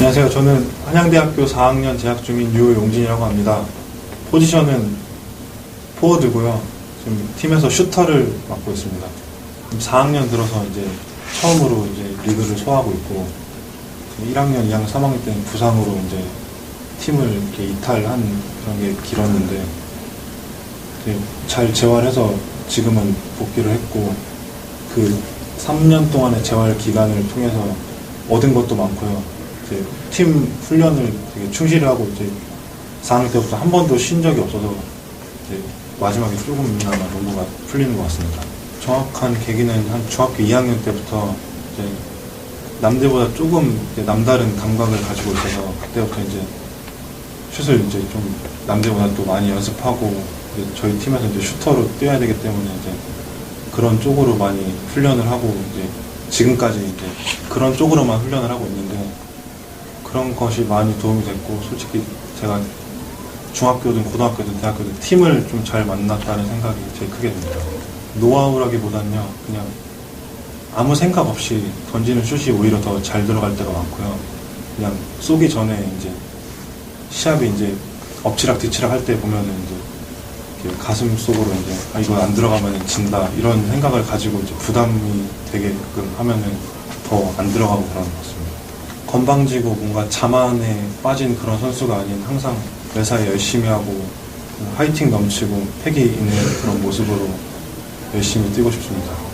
안녕하세요. 저는 한양대학교 4학년 재학 중인 유용진이라고 합니다. 포지션은 포워드고요. 지금 팀에서 슈터를 맡고 있습니다. 4학년 들어서 이제 처음으로 이제 리그를 소화하고 있고 1학년, 2학년, 3학년 때는 부상으로 이제 팀을 이렇게 이탈한 그런 게 길었는데 잘 재활해서 지금은 복귀를 했고 그 3년 동안의 재활 기간을 통해서 얻은 것도 많고요. 이제 팀 훈련을 되게 충실히 하고 이제 4학년 때부터 한 번도 쉰 적이 없어서 이제 마지막에 조금이나마 농구가 풀리는 것 같습니다. 정확한 계기는 한 중학교 2학년 때부터 이제 남들보다 조금 이제 남다른 감각을 가지고 있어서 그때부터 이제 슛을 이제 좀 남들보다 또 많이 연습하고 저희 팀에서 이제 슈터로 뛰어야 되기 때문에 이제 그런 쪽으로 많이 훈련을 하고 이제 지금까지 이제 그런 쪽으로만 훈련을 하고 있는데 그런 것이 많이 도움이 됐고 솔직히 제가 중학교든 고등학교든 대학교든 팀을 좀 잘 만났다는 생각이 제일 크게 듭니다. 노하우라기보다는요 그냥 아무 생각 없이 던지는 슛이 오히려 더 잘 들어갈 때가 많고요. 그냥 쏘기 전에 이제 시합이 이제 엎치락 뒤치락 할 때 보면은 이제 가슴 속으로 이제 아 이거 안 들어가면 진다 이런 생각을 가지고 이제 부담이 되게끔 하면은 더 안 들어가고 그러는 것 같습니다. 건방지고 뭔가 자만에 빠진 그런 선수가 아닌 항상 매사에 열심히 하고 화이팅 넘치고 패기 있는 그런 모습으로 열심히 뛰고 싶습니다.